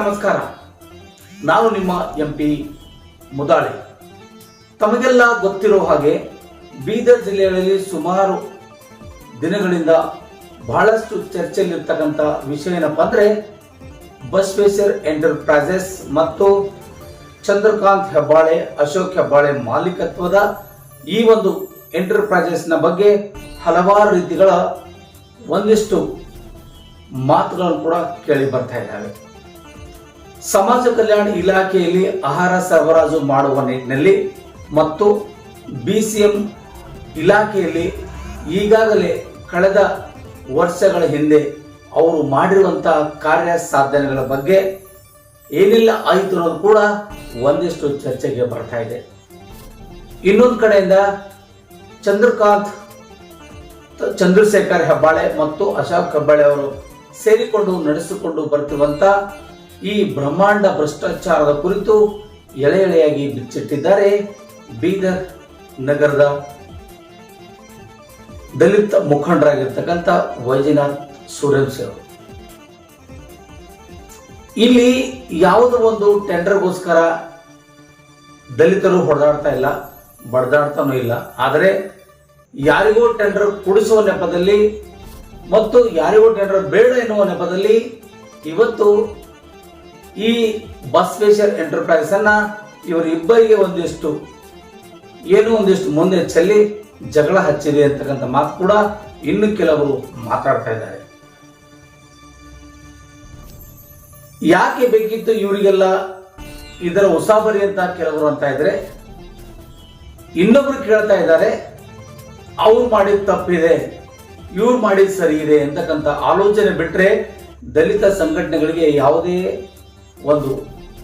ನಮಸ್ಕಾರ. ನಾನು ನಿಮ್ಮ ಎಂ ಪಿ ಮುದಾಳೆ. ತಮಗೆಲ್ಲ ಗೊತ್ತಿರೋ ಹಾಗೆ ಬೀದರ್ ಜಿಲ್ಲೆಯಲ್ಲಿ ಸುಮಾರು ದಿನಗಳಿಂದ ಬಹಳಷ್ಟು ಚರ್ಚೆಯಲ್ಲಿರ್ತಕ್ಕಂಥ ವಿಷಯ ಏನಪ್ಪ ಅಂದ್ರೆ ಬಸವೇಶ್ವರ್ ಎಂಟರ್ಪ್ರೈಸಸ್ ಮತ್ತು ಚಂದ್ರಕಾಂತ್ ಹೆಬ್ಬಾಳೆ, ಅಶೋಕ್ ಹೆಬ್ಬಾಳೆ ಮಾಲೀಕತ್ವದ ಈ ಒಂದು ಎಂಟರ್ಪ್ರೈಸಸ್ನ ಬಗ್ಗೆ ಹಲವಾರು ರೀತಿಗಳ ಒಂದಿಷ್ಟು ಮಾತುಗಳನ್ನು ಕೂಡ ಕೇಳಿ ಬರ್ತಾ ಇದ್ದಾವೆ ಸಮಾಜ ಕಲ್ಯಾಣ ಇಲಾಖೆಯಲ್ಲಿ ಆಹಾರ ಸರಬರಾಜು ಮಾಡುವ ನಿಟ್ಟಿನಲ್ಲಿ ಮತ್ತು ಬಿ ಸಿ ಇಲಾಖೆಯಲ್ಲಿ ಈಗಾಗಲೇ ಕಳೆದ ವರ್ಷಗಳ ಹಿಂದೆ ಅವರು ಮಾಡಿರುವಂತಹ ಕಾರ್ಯ ಸಾಧನೆಗಳ ಬಗ್ಗೆ ಏನೆಲ್ಲ ಆಯಿತು ಅನ್ನೋದು ಕೂಡ ಒಂದಿಷ್ಟು ಚರ್ಚೆಗೆ ಬರ್ತಾ ಇದೆ. ಇನ್ನೊಂದು ಕಡೆಯಿಂದ ಚಂದ್ರಕಾಂತ್, ಚಂದ್ರಶೇಖರ್ ಹೆಬ್ಬಾಳೆ ಮತ್ತು ಅಶೋಕ್ ಹೆಬ್ಬಾಳೆ ಅವರು ಸೇರಿಕೊಂಡು ನಡೆಸಿಕೊಂಡು ಬರ್ತಿರುವಂತ ಈ ಬ್ರಹ್ಮಾಂಡ ಭ್ರಷ್ಟಾಚಾರದ ಕುರಿತು ಎಳೆ ಎಳೆಯಾಗಿ ಬಿಚ್ಚಿಟ್ಟಿದ್ದಾರೆ ಬೀದರ್ ನಗರದ ದಲಿತ ಮುಖಂಡರಾಗಿರ್ತಕ್ಕಂಥ ವೈಜನಾಥ್ ಸೂರ್ಯವಂಶಿ ಅವರು. ಇಲ್ಲಿ ಯಾವುದೋ ಒಂದು ಟೆಂಡರ್ಗೋಸ್ಕರ ದಲಿತರು ಹೊಡೆದಾಡ್ತಾ ಇಲ್ಲ, ಬಡ್ದಾಡ್ತಾನೂ ಇಲ್ಲ. ಆದರೆ ಯಾರಿಗೋ ಟೆಂಡರ್ ಕೊಡಿಸುವ ನೆಪದಲ್ಲಿ ಮತ್ತು ಯಾರಿಗೋ ಟೆಂಡರ್ ಬೇಡ ಎನ್ನುವ ನೆಪದಲ್ಲಿ ಇವತ್ತು ಈ ಬಸವೇಶ್ವರ್ ಎಂಟರ್ಪ್ರೈಸ್ ಅನ್ನ ಇವರಿಬ್ಬರಿಗೆ ಒಂದಿಷ್ಟು, ಏನೋ ಒಂದಿಷ್ಟು ಮುಂದೆ ಚೆಲ್ಲಿ ಜಗಳ ಹಚ್ಚಿದೆ ಅಂತಕ್ಕಂಥ ಮಾತು ಕೂಡ ಇನ್ನು ಕೆಲವರು ಮಾತಾಡ್ತಾ ಇದ್ದಾರೆ. ಯಾಕೆ ಬೇಕಿತ್ತು ಇವರಿಗೆಲ್ಲ ಇದರ ಉಸಾಬರಿ ಅಂತ ಕೆಲವರು ಅಂತ ಇದ್ರೆ, ಇನ್ನೊಬ್ರು ಕೇಳ್ತಾ ಇದ್ದಾರೆ, ಅವ್ರು ಮಾಡಿದ ತಪ್ಪಿದೆ, ಇವ್ರು ಮಾಡಿದ ಸರಿ ಇದೆ ಅಂತಕ್ಕಂಥ ಆಲೋಚನೆ ಬಿಟ್ರೆ ದಲಿತ ಸಂಘಟನೆಗಳಿಗೆ ಯಾವುದೇ ಒಂದು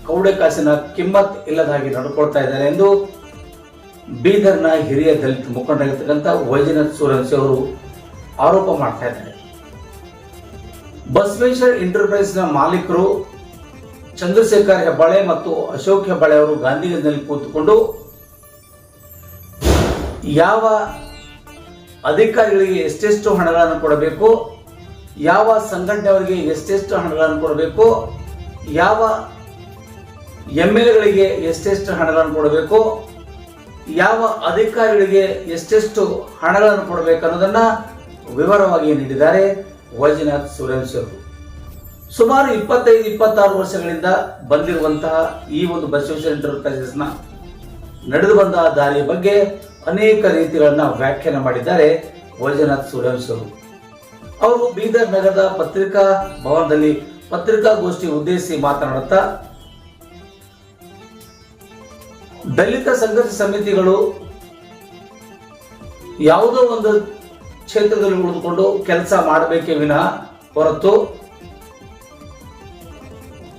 ಕೌಡೆ ಕಾಸಿನ ಕಿಮ್ಮತ್ ಇಲ್ಲದಾಗಿ ನಡ್ಕೊಳ್ತಾ ಇದ್ದಾರೆ ಎಂದು ಬೀದರ್ನ ಹಿರಿಯ ದಲಿತ ಮುಖಂಡರಾಗಿರ್ತಕ್ಕಂಥ ವೈಜನಾಥ್ ಸೂರನ್ಸಿ ಅವರು ಆರೋಪ ಮಾಡ್ತಾ ಇದ್ದಾರೆ. ಬಸವೇಶ್ವರ್ನ ಮಾಲೀಕರು ಚಂದ್ರಶೇಖರ್ ಹೆಬ್ಬಾಳೆ ಮತ್ತು ಅಶೋಕ್ ಹೆಬ್ಬಾಳೆ ಅವರು ಗಾಂಧಿನಗರದಲ್ಲಿ ಕೂತುಕೊಂಡು ಯಾವ ಅಧಿಕಾರಿಗಳಿಗೆ ಎಷ್ಟೆಷ್ಟು ಹಣಗಳನ್ನು ಕೊಡಬೇಕು, ಯಾವ ಸಂಘಟನೆಯವರಿಗೆ ಎಷ್ಟೆಷ್ಟು ಹಣಗಳನ್ನು ಕೊಡಬೇಕು ಯಾವ ಎಂ ಎಲ್ ಎಗಳಿಗೆ ಎಷ್ಟೆಷ್ಟು ಹಣಗಳನ್ನು ಕೊಡಬೇಕು, ಯಾವ ಅಧಿಕಾರಿಗಳಿಗೆ ಎಷ್ಟೆಷ್ಟು ಹಣಗಳನ್ನು ಕೊಡಬೇಕು ಅನ್ನೋದನ್ನ ವಿವರವಾಗಿ ನೀಡಿದ್ದಾರೆ ವೈಜನಾಥ್ ಸುರೇಶ್ ಅವರು ಸುಮಾರು ಇಪ್ಪತ್ತೈದು, ಇಪ್ಪತ್ತಾರು ವರ್ಷಗಳಿಂದ ಬಂದಿರುವಂತಹ ಈ ಒಂದು ಬಸವೇಶ್ವರ ಎಂಟರ್ಪ್ರೈಸಸ್ನ ನಡೆದು ಬಂದ ದಾರಿಯ ಬಗ್ಗೆ ಅನೇಕ ರೀತಿಗಳನ್ನ ವ್ಯಾಖ್ಯಾನ ಮಾಡಿದ್ದಾರೆ ವೈಜನಾಥ್ ಸುರೇಶ್ ಅವರು ಅವರು ಬೀದರ್ ನಗರದ ಪತ್ರಿಕಾ ಭವನದಲ್ಲಿ ಪತ್ರಿಕಾಗೋಷ್ಠಿ ಉದ್ದೇಶಿಸಿ ಮಾತನಾಡುತ್ತಾ, ದಲಿತ ಸಂಘರ್ಷ ಸಮಿತಿಗಳು ಯಾವುದೋ ಒಂದು ಕ್ಷೇತ್ರದಲ್ಲಿ ಉಳಿದುಕೊಂಡು ಕೆಲಸ ಮಾಡಬೇಕೇ ವಿನಃ ಹೊರತು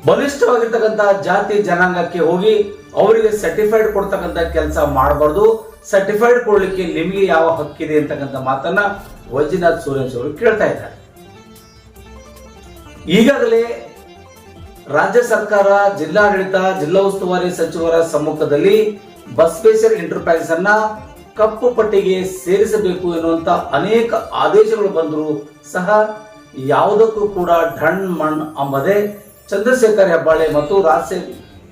ಬಲಿಷ್ಠವಾಗಿರ್ತಕ್ಕಂತಹ ಜಾತಿ ಜನಾಂಗಕ್ಕೆ ಹೋಗಿ ಅವರಿಗೆ ಸರ್ಟಿಫೈಡ್ ಕೊಡ್ತಕ್ಕಂಥ ಕೆಲಸ ಮಾಡಬಾರ್ದು. ಸರ್ಟಿಫೈಡ್ ಕೊಡ್ಲಿಕ್ಕೆ ನಿಮಗೆ ಯಾವ ಹಕ್ಕಿದೆ ಅಂತಕ್ಕಂಥ ಮಾತನ್ನ ವೈಜನಾಥ್ ಸೂರ್ಯವಂಶಿ ಅವರು ಕೇಳ್ತಾ ಇದ್ದಾರೆ. ಈಗಾಗಲೇ ರಾಜ್ಯ ಸರ್ಕಾರ, ಜಿಲ್ಲಾಡಳಿತ, ಜಿಲ್ಲಾ ಉಸ್ತುವಾರಿ ಸಚಿವರ ಸಮ್ಮುಖದಲ್ಲಿ ಬಸವೇಶ್ವರ ಎಂಟರ್ಪ್ರೈಸ್ ಅನ್ನ ಕಪ್ಪು ಪಟ್ಟಿಗೆ ಸೇರಿಸಬೇಕು ಎನ್ನುವಂತ ಅನೇಕ ಆದೇಶಗಳು ಬಂದರೂ ಸಹ ಯಾವುದಕ್ಕೂ ಕೂಡ ಢಣ್ ಮಣ್ ಅಂಬದೆ ಚಂದ್ರಶೇಖರ್ ಹೆಬ್ಬಾಳೆ ಮತ್ತು ರಾಜಶೇ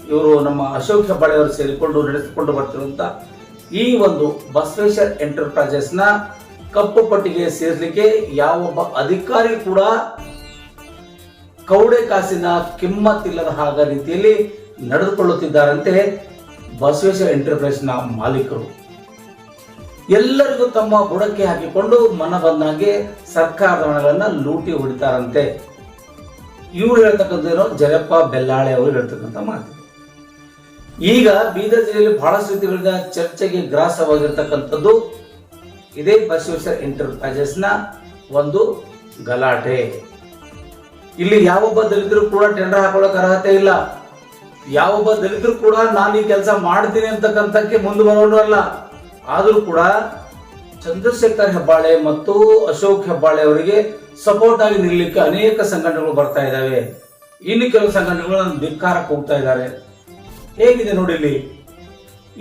ಇವರು ನಮ್ಮ ಅಶೋಕ್ ಹೆಬ್ಬಾಳೆ ಅವರು ಸೇರಿಕೊಂಡು ನಡೆಸಿಕೊಂಡು ಬರ್ತಿರುವಂತ ಈ ಒಂದು ಬಸವೇಶ್ವರ್ ಎಂಟರ್ಪ್ರೈಸಸ್ನ ಕಪ್ಪು ಪಟ್ಟಿಗೆ ಸೇರಿಸಲಿಕ್ಕೆ ಯಾವೊಬ್ಬ ಅಧಿಕಾರಿ ಕೂಡ ಕೌಡೆ ಕಾಸಿನ ಕಿಮ್ಮತ್ತಿಲ್ಲದ ಹಾಗ ರೀತಿಯಲ್ಲಿ ನಡೆದುಕೊಳ್ಳುತ್ತಿದ್ದಾರಂತೆ ಬಸವೇಶ್ವರ ಎಂಟರ್ಪ್ರೈಸ್ನ ಮಾಲೀಕರು. ಎಲ್ಲರಿಗೂ ತಮ್ಮ ಬುಡಕ್ಕೆ ಹಾಕಿಕೊಂಡು ಮನ ಬಂದಾಗೆ ಸರ್ಕಾರದ ಹಣಗಳನ್ನ ಲೂಟಿ ಹೊಡಿತಾರಂತೆ. ಇವ್ರು ಹೇಳ್ತಕ್ಕಂಥ ಜಯಪ್ಪ ಬೆಲ್ಲಾಳೆ ಅವರು ಹೇಳ್ತಕ್ಕಂಥ ಮಾತು. ಈಗ ಬೀದರ್ ಜಿಲ್ಲೆಯಲ್ಲಿ ಬಹಳಷ್ಟು ರೀತಿಗಳಿಂದ ಚರ್ಚೆಗೆ ಗ್ರಾಸವಾಗಿರ್ತಕ್ಕಂಥದ್ದು ಇದೇ ಬಸವೇಶ್ವರ ಎಂಟರ್ಪ್ರೈಸಸ್ನ ಒಂದು ಗಲಾಟೆ. ಇಲ್ಲಿ ಯಾವೊಬ್ಬ ದಲಿತರು ಕೂಡ ಟೆಂಡರ್ ಹಾಕೊಳ್ಳೋಕೆ ಅರ್ಹತೆ ಇಲ್ಲ. ಯಾವೊಬ್ಬ ದಲಿತರು ಕೂಡ ನಾನು ಈ ಕೆಲಸ ಮಾಡ್ತೀನಿ ಅಂತಕ್ಕಂಥಕ್ಕೆ ಮುಂದೆ ಬರೋನು ಅಲ್ಲ. ಆದರೂ ಕೂಡ ಚಂದ್ರಶೇಖರ್ ಹೆಬ್ಬಾಳೆ ಮತ್ತು ಅಶೋಕ್ ಹೆಬ್ಬಾಳೆ ಅವರಿಗೆ ಸಪೋರ್ಟ್ ಆಗಿ ನಿಲ್ಲಕ್ಕೆ ಅನೇಕ ಸಂಘಟನೆಗಳು ಬರ್ತಾ ಇದ್ದಾವೆ. ಇನ್ನು ಕೆಲವು ಸಂಘಟನೆಗಳು ಧಿಕ್ಕಾರಕ್ಕೆ ಹೋಗ್ತಾ ಇದ್ದಾರೆ. ಹೇಗಿದೆ ನೋಡಿ ಇಲ್ಲಿ?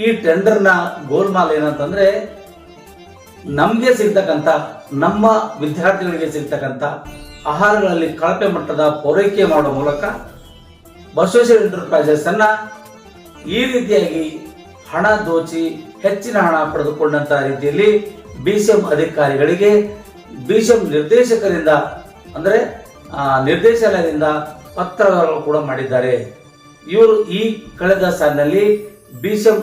ಈ ಟೆಂಡರ್ನ ಗೋಲ್ಮಾಲ್ ಏನಂತಂದ್ರೆ ನಮಗೆ ಸಿಗ್ತಕ್ಕಂಥ, ನಮ್ಮ ವಿದ್ಯಾರ್ಥಿಗಳಿಗೆ ಸಿಗ್ತಕ್ಕಂಥ ಆಹಾರಗಳಲ್ಲಿ ಕಳಪೆ ಮಟ್ಟದ ಪೂರೈಕೆ ಮಾಡುವ ಮೂಲಕ ಬಸವೇಶ್ವರ ಎಂಟರ್ಪ್ರೈಸಸ್ ಅನ್ನ ಈ ರೀತಿಯಾಗಿ ಹಣ ದೋಚಿ ಹೆಚ್ಚಿನ ಹಣ ಪಡೆದುಕೊಂಡಂತಹ ರೀತಿಯಲ್ಲಿ ಬಿಸಿಎಂ ಅಧಿಕಾರಿಗಳಿಗೆ ಬಿಸಿಎಂ ನಿರ್ದೇಶಕರಿಂದ, ಅಂದರೆ ನಿರ್ದೇಶಾಲಯದಿಂದ ಪತ್ರಗಳು ಕೂಡ ಮಾಡಿದ್ದಾರೆ. ಇವರು ಈ ಕಳೆದ ಸಾಲಿನಲ್ಲಿ ಬಿಸಿಎಂ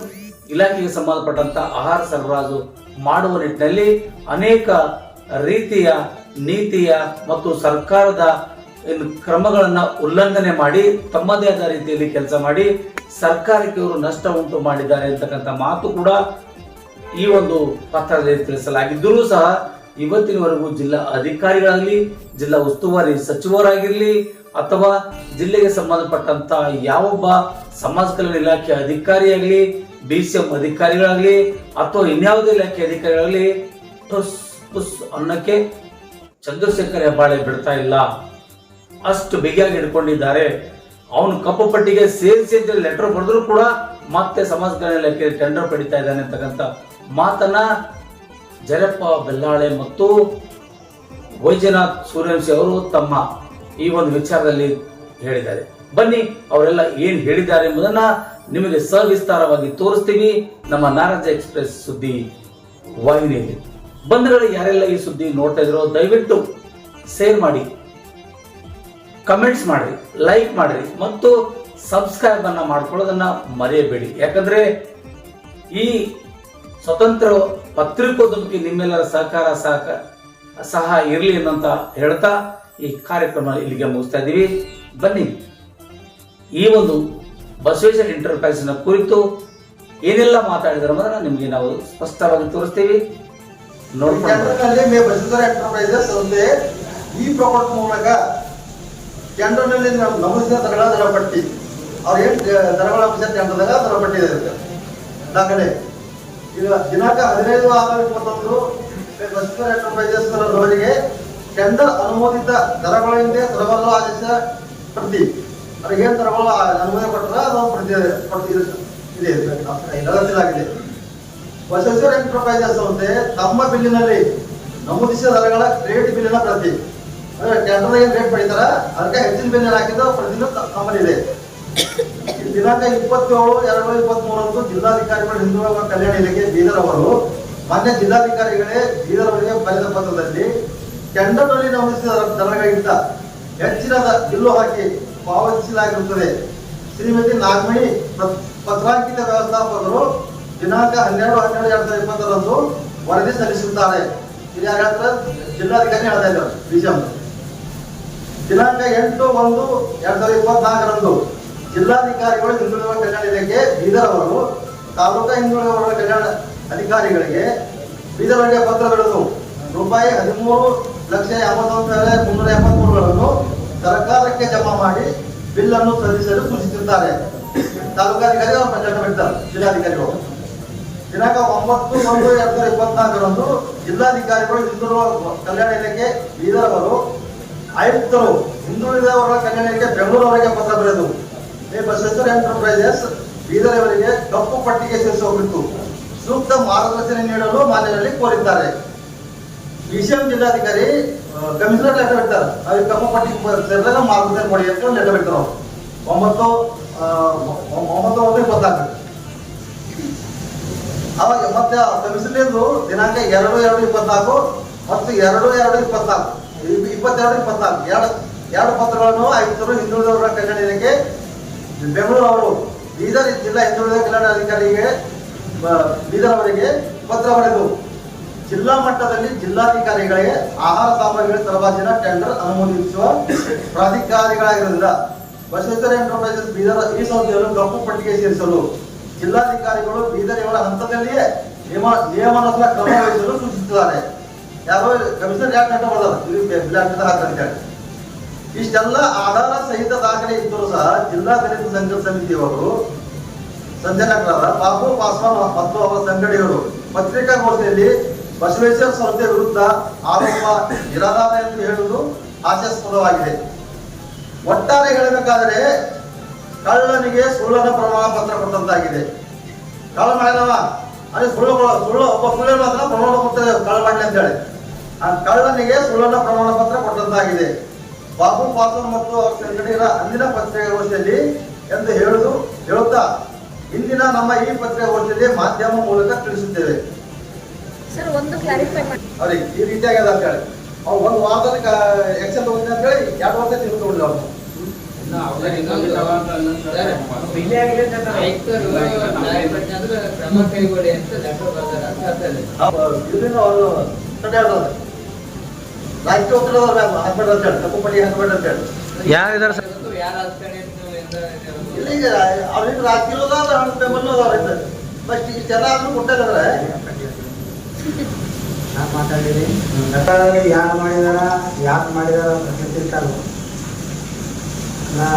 ಇಲಾಖೆಗೆ ಸಂಬಂಧಪಟ್ಟಂತ ಆಹಾರ ಸರಬರಾಜು ಮಾಡುವ ನಿಟ್ಟಿನಲ್ಲಿ ಅನೇಕ ರೀತಿಯ ನೀತಿಯ ಮತ್ತು ಸರ್ಕಾರದ ಕ್ರಮಗಳನ್ನ ಉಲ್ಲಂಘನೆ ಮಾಡಿ ತಮ್ಮದೇ ಆದ ರೀತಿಯಲ್ಲಿ ಕೆಲಸ ಮಾಡಿ ಸರ್ಕಾರಕ್ಕೆ ಇವರು ನಷ್ಟ ಉಂಟು ಮಾಡಿದ್ದಾರೆ ಅಂತಕ್ಕಂಥ ಮಾತು ಕೂಡ ಈ ಒಂದು ಪತ್ರದಲ್ಲಿ ತಿಳಿಸಲಾಗಿದ್ದರೂ ಸಹ ಇವತ್ತಿನವರೆಗೂ ಜಿಲ್ಲಾ ಅಧಿಕಾರಿಗಳಾಗಲಿ, ಜಿಲ್ಲಾ ಉಸ್ತುವಾರಿ ಸಚಿವರಾಗಿರಲಿ ಅಥವಾ ಜಿಲ್ಲೆಗೆ ಸಂಬಂಧಪಟ್ಟಂತ ಯಾವೊಬ್ಬ ಸಮಾಜ ಕಲ್ಯಾಣ ಇಲಾಖೆ ಅಧಿಕಾರಿಯಾಗಲಿ, ಬಿ ಸಿ ಎಂ ಅಧಿಕಾರಿಗಳಾಗಲಿ ಅಥವಾ ಇನ್ಯಾವುದೇ ಇಲಾಖೆ ಅಧಿಕಾರಿಗಳಾಗಲಿ ಅನ್ನಕ್ಕೆ ಚಂದ್ರಶೇಖರ್ ಹೆಬ್ಬಾಳೆ ಬಿಡ್ತಾ ಇಲ್ಲ. ಅಷ್ಟು ಬಿಗಿಯಾಗಿ ಹಿಡ್ಕೊಂಡಿದ್ದಾರೆ. ಅವನು ಕಪ್ಪು ಪಟ್ಟಿಗೆ ಸೇರಿಸಿ ಅಂತ ಲೆಟರ್ ಬರೆದ್ರು ಕೂಡ ಮತ್ತೆ ಸಮಾಜ ಕಲ್ಯಾಣ ಟೆಂಡರ್ ಪಡಿತಾ ಇದ್ದಾನೆ ಅಂತಕ್ಕಂಥ ಮಾತನ್ನ ಜರಪ್ಪ ಬೆಲ್ಲಾಳೆ ಮತ್ತು ವೈದ್ಯನಾಥ್ ಸೂರ್ಯವಂಶಿ ಅವರು ತಮ್ಮ ಈ ಒಂದು ವಿಚಾರದಲ್ಲಿ ಹೇಳಿದ್ದಾರೆ. ಬನ್ನಿ, ಅವರೆಲ್ಲ ಏನ್ ಹೇಳಿದ್ದಾರೆ ಎಂಬುದನ್ನ ನಿಮಗೆ ಸವಿಸ್ತಾರವಾಗಿ ತೋರಿಸ್ತೀವಿ. ನಮ್ಮ ನಾರಾಜ ಎಕ್ಸ್ಪ್ರೆಸ್ ಸುದ್ದಿ ವಾಹಿನಿಯಲ್ಲಿ. ಬಂಧುಗಳು ಯಾರೆಲ್ಲ ಈ ಸುದ್ದಿ ನೋಡ್ತಾ ಇದ್ರೋ, ದಯವಿಟ್ಟು ಶೇರ್ ಮಾಡಿ ಕಮೆಂಟ್ಸ್ ಮಾಡ್ರಿ ಲೈಕ್ ಮಾಡ್ರಿ, ಮತ್ತು ಸಬ್ಸ್ಕ್ರೈಬ್ ಅನ್ನ ಮಾಡ್ಕೊಳ್ಳೋದನ್ನ ಮರೆಯಬೇಡಿ. ಯಾಕಂದ್ರೆ ಈ ಸ್ವತಂತ್ರ ಪತ್ರಿಕೋದ್ಯಮಕ್ಕೆ ನಿಮ್ಮೆಲ್ಲರ ಸಹಕಾರ ಸಹಕ ಸಹ ಇರಲಿ ಅನ್ನಂತ ಹೇಳ್ತಾ ಈ ಕಾರ್ಯಕ್ರಮ ಇಲ್ಲಿಗೆ ಮುಗಿಸ್ತಾ ಇದ್ದೀವಿ. ಬನ್ನಿ, ಈ ಒಂದು ಬಸವೇಶ್ವರ ಎಂಟರ್ಪ್ರೈಸ್ನ ಕುರಿತು ಏನೆಲ್ಲ ಮಾತಾಡಿದ್ರೆ ಮಾತ್ರ ನಿಮಗೆ ನಾವು ಸ್ಪಷ್ಟವಾಗಿ ತೋರಿಸ್ತೀವಿ. ಟೆಂಡರ್ನಲ್ಲಿ ಮೇ ಬಸವೇಶ್ವರ ಎಂಟರ್ಪ್ರೈಸಸ್ ಒಂದೇ ಈ ಪ್ರಾಡಕ್ಟ್ ಮೂಲಕ ಟೆಂಡರ್ನಲ್ಲಿ ನಮ್ಮ ನಮೂದಿಸಿದ ದರಗಳ ದರ ಪಟ್ಟಿ ಅವ್ರು ಏನು ದರಗಳ ಅಂಶ ಟೆಂಡರ್ದಾಗ ದರ ಪಟ್ಟಿ ಅದಕ್ಕೆ. ದಾಖಲೆ ಈಗ ದಿನಾಂಕ ಹದಿನೈದು ಆರು ಇಪ್ಪತ್ತೊಂದು ಬಸವೇಶ್ವರ ಎಂಟರ್ಪ್ರೈಸಸ್ ಅವರಿಗೆ ಟೆಂಡರ್ ಅನುಮೋದಿತ ದರಗಳ ಹಿಂದೆ ದರಬಲ್ಲ ಆದೇಶ ಪ್ರತಿ ಅವ್ರಿಗೆ ಏನು ದರಗಳು ಅನುಮೋದನೆ ಕೊಟ್ಟರೆ ಅದು ಪ್ರತಿ ಪ್ರತಿ ಇದೆ ಲಗತ್ತಿಲಾಗಿದೆ ಬಸವೇಶ್ವರ ಎಂಟರ್ಪ್ರೈಸಸ್ ಅಂತೆ ತಮ್ಮ ಬಿಲ್ಲಿನಲ್ಲಿ ನಮೂದಿಸಿದ ದರಗಳ ಕ್ರೆಡಿಟ್ ಬಿಲ್ಲಿನ ಪ್ರತಿ ಅಂದ್ರೆ ಟೆಂಡರ್ ಏನ್ ರೇಟ್ ಪಡಿತಾರ, ಅದಕ್ಕೆ ಹೆಚ್ಚಿನ ಬಿಲ್ ಹಾಕಿದ ಪ್ರತಿನೂ ತಮ್ಮಲ್ಲಿದೆ ದಿನಾಂಕ ಇಪ್ಪತ್ತೇಳು ಎರಡು ಮೂರಂದು ಜಿಲ್ಲಾಧಿಕಾರಿಗಳು ಹಿಂದುಳಿದ ಕಲ್ಯಾಣ ಇಲಾಖೆ ಬೀದರ್ ಅವರು, ಮಾನ್ಯ ಜಿಲ್ಲಾಧಿಕಾರಿಗಳೇ ಬೀದರ್ ಅವರಿಗೆ ಬರೆದ ಪತ್ರದಲ್ಲಿ ಟೆಂಡರ್ನಲ್ಲಿ ನಮೂದಿಸಿದ ದರ- ದರಗಳಿಗಿಂತ ಹೆಚ್ಚಿನ ಬಿಲ್ಲು ಹಾಕಿ ಪಾವತಿಸಲಾಗಿರುತ್ತದೆ. ಶ್ರೀಮತಿ ನಾಗಮಣಿ ಪತ್ರಾಂಕಿತ ವ್ಯವಸ್ಥಾಪಕರು ದಿನಾಂಕ ಹನ್ನೆರಡು ಹನ್ನೆರಡು, ಎರಡ್ ಸಾವಿರದ ಇಪ್ಪತ್ತರಂದು ವರದಿ ಸಲ್ಲಿಸುತ್ತಾರೆ. ಇದು ಯಾರು ಹೇಳ್ತಾರೆ ಜಿಲ್ಲಾಧಿಕಾರಿ ಹೇಳ್ತಾ ಇದ್ದಾರೆ ವಿಷಯ ದಿನಾಂಕ ಎಂಟು, ಒಂದು, ಎರಡ್ ಸಾವಿರದ ಇಪ್ಪತ್ನಾಲ್ಕರಂದು ಜಿಲ್ಲಾಧಿಕಾರಿಗಳು ಹಿಂದುಳಿದ ಕಲ್ಯಾಣ ಇಲಾಖೆ, ಬೀದರ್ ಅವರು, ತಾಲೂಕಾ ಹಿಂದುಳಿದ ಕಲ್ಯಾಣ ಅಧಿಕಾರಿಗಳಿಗೆ ಬೀದರ್ಗೆ ಪತ್ರಗಳನ್ನು ಪತ್ರ ರೂಪಾಯಿ ಹದಿಮೂರು ಲಕ್ಷ ಎಂಬತ್ತೊಂದು ಸಾವಿರದ ಮುನ್ನೂರ ಎಂಬತ್ಮೂರುಗಳನ್ನು ಸರ್ಕಾರಕ್ಕೆ ಜಮಾ ಮಾಡಿ ಬಿಲ್ ಅನ್ನು ಸಲ್ಲಿಸಲು ಸೂಚಿಸಿರುತ್ತಾರೆ ತಾಲೂಕಾಧಿಕಾರಿ ಅವರು ಪಂಚಾಯತ್ ಬಿಡ್ತಾರೆ ಜಿಲ್ಲಾಧಿಕಾರಿಗಳು. ದಿನಾಂಕ ಒಂಬತ್ತು ಒಂದು ಎರಡ್ ಸಾವಿರದ ಇಪ್ಪತ್ನಾಲ್ಕರಂದು ಜಿಲ್ಲಾಧಿಕಾರಿಗಳು ಹಿಂದುಳಿದ ಕಲ್ಯಾಣ ಇಲಾಖೆ ಬೀದರ್ ಅವರು ಆಯುಕ್ತರು ಹಿಂದುಳಿದ ವರ್ಗ ಕಲ್ಯಾಣ ಇಲಾಖೆ ಬೆಂಗಳೂರು ಅವರಿಗೆ ಪತ್ರ ಬರೆದು ಬಸವೇಶ್ವರ ಎಂಟರ್ಪ್ರೈಸಸ್ ಬೀದರ್ ಅವರಿಗೆ ಕಪ್ಪು ಪಟ್ಟಿಗೆ ಸೇರಿಸುವ ಸೂಕ್ತ ಮಾರ್ಗದರ್ಶನ ನೀಡಲು ಮಾನ್ಯರಲ್ಲಿ ಕೋರಿದ್ದಾರೆ. ವಿಷಯಂ ಜಿಲ್ಲಾಧಿಕಾರಿ ಕಮಿಷನರ್ ಲೆಟರ್ ಬಿಡ್ತಾರೆ. ಅವ್ರಿಗೆ ಕಪ್ಪು ಪಟ್ಟಿಗೆ ಸೇರಿದಾಗ ಮಾರ್ಗದರ್ಶನ ಕೊಡಿ ಅಂತ ಲೆಟರ್ ಬಿಡ್ತಾರೆ ಅವ್ರು. ಒಂಬತ್ತು ಒಂಬತ್ತು ಒಂದು ಇಪ್ಪತ್ನಾಲ್ಕು. ಅವಾಗ ಮತ್ತೆ ಸಮಿಸಲಿಂದು ದಿನಾಂಕ ಎರಡು ಎರಡು ಇಪ್ಪತ್ನಾಲ್ಕು ಮತ್ತು ಎರಡು ಎರಡು ಇಪ್ಪತ್ನಾಲ್ಕು. ಇಪ್- ಇಪ್ಪತ್ತೆರಡು ಇಪ್ಪತ್ನಾಲ್ಕು. ಎರಡು ಎರಡು ಪತ್ರಗಳನ್ನು ಆಯುಕ್ತರು ಹಿಂದುಳಿದವರ ಕಲ್ಯಾಣ ಇಲಾಖೆ ಬೆಂಗಳೂರು ಅವರು ಬೀದರ್ ಜಿಲ್ಲಾ ಹಿಂದುಳಿದ ಕಲ್ಯಾಣ ಅಧಿಕಾರಿಗೆ ಬೀದರ್ ಅವರಿಗೆ ಪತ್ರ ಬರೆದು, ಜಿಲ್ಲಾ ಮಟ್ಟದಲ್ಲಿ ಜಿಲ್ಲಾಧಿಕಾರಿಗಳಿಗೆ ಆಹಾರ ಸಾಮಗ್ರಿಗಳ ಸರಬರಾಜಿನ ಟೆಂಡರ್ ಅನುಮೋದಿಸುವ ಪ್ರಾಧಿಕಾರಿಗಳಾಗಿರುವುದಿಲ್ಲ ಬಸವೇಶ್ವರ ಎಂಟರ್ಪ್ರೈಸಸ್ ಬೀದರ್ ಈ ಸಂಸ್ಥೆಯನ್ನು ಕಪ್ಪು ಪಟ್ಟಿಗೆ ಸೇರಿಸಲು ಜಿಲ್ಲಾಧಿಕಾರಿಗಳು ಬೀದರ್ ಇವರ ಹಂತದಲ್ಲಿಯೇ ನಿಯಮ, ನಿಯಮಾನುಸಾರ ಕ್ರಮ ವಹಿಸಲು ಸೂಚಿಸಿದ್ದಾರೆ ಯಾರೋ ಕಮಿಷನರ್ ಯಾಕೆ ಬಿಲ್ಲಾಟದ ಇಷ್ಟೆಲ್ಲ ಆಧಾರ ಸಹಿತ ದಾಖಲೆ ಇದ್ದರೂ ಸಹ ಜಿಲ್ಲಾ ದಲಿತ ಸಂಘ ಸಮಿತಿಯವರು ಸಂಚಾಲಕರಾದ ಬಾಬು ಪಾಸ್ವಾನ್ ಮತ್ತು ಅವರ ಪತ್ರಿಕಾ ಪತ್ರಿಕಾಗೋಷ್ಠಿಯಲ್ಲಿ ಬಸವೇಶ್ವರ ಸಂಸ್ಥೆ ವಿರುದ್ಧ ಆರೋಪ ನಿರಾಧಾರ ಎಂದು ಹೇಳುವುದು ಹಾಸ್ಯಾಸ್ಪದವಾಗಿದೆ. ಒಟ್ಟಾರೆ ಹೇಳಬೇಕಾದರೆ ಕಳ್ಳನಿಗೆ ಸುಳ್ಳನ ಪ್ರಮಾಣ ಪತ್ರ ಕೊಟ್ಟಂತಾಗಿದೆ. ಕಳ್ಳ ಮಾಡಿದವ ಅದೇ ಸುಳ್ಳು ಸುಳ್ಳು ಒಬ್ಬ ಸುಳ್ಳು ಮಾತ್ರ ಪ್ರಮಾಣ ಪತ್ರ ಕಳ್ಳ ಮಾಡಲಿ ಅಂತ ಹೇಳಿ ಆ ಕಳ್ಳನಿಗೆ ಸುಳ್ಳನ ಪ್ರಮಾಣ ಪತ್ರ ಕೊಟ್ಟಂತಾಗಿದೆ. ಬಾಬು ಪಾತ್ರ ಮತ್ತು ಅವರ ಸಂಘಟನೆಗಳ ಅಂದಿನ ಪತ್ರಿಕಾಗೋಷ್ಠಿಯಲ್ಲಿ ಎಂದು ಹೇಳುದು ಹೇಳುತ್ತಾ ಇಂದಿನ ನಮ್ಮ ಈ ಪತ್ರಿಕಾಗೋಷ್ಠಿಯಲ್ಲಿ ಮಾಧ್ಯಮ ಮೂಲಕ ತಿಳಿಸುತ್ತೇವೆ. ಅವ್ರಿಗೆ ಈ ರೀತಿಯಾಗಿ ಅದ ಅಂತ ಹೇಳಿ ಅವ್ರು ಒಂದು ವಾರದಲ್ಲಿ ಎಕ್ಸೆಲ್ ಅಂತ ಹೇಳಿ ಎರಡು ವರ್ಷ ತಿಂಗಳು ತಗೊಂಡಿಲ್ಲ ಅವ್ರು. ಅವರು ಸರ್? ಯಾರ ಹಸ್ತಾನೆ ಅಂತ ಎಂತ ಇಲ್ಲಿ ಈಗ ಅವ್ರಿಗೆ ರಾಜಕೀಯ ಅದ ಹಣ ಪೇಮೆಂಟ್ ಅದಾವ್ರ ಇದ್ದಾರೆ ಬಟ್ ಇಷ್ಟೆಲ್ಲ ಆದ್ರೂ ಕೊಟ್ಟಿದ್ದಾರೆ ನಾ ಮಾತಾಡಿರಿ? ಯಾರು ಮಾಡಿದಾರ? ಯಾಕೆ ಮಾಡಿದಾರ ಅಂತ ಗೊತ್ತಿರ್ತಾರ ನಾ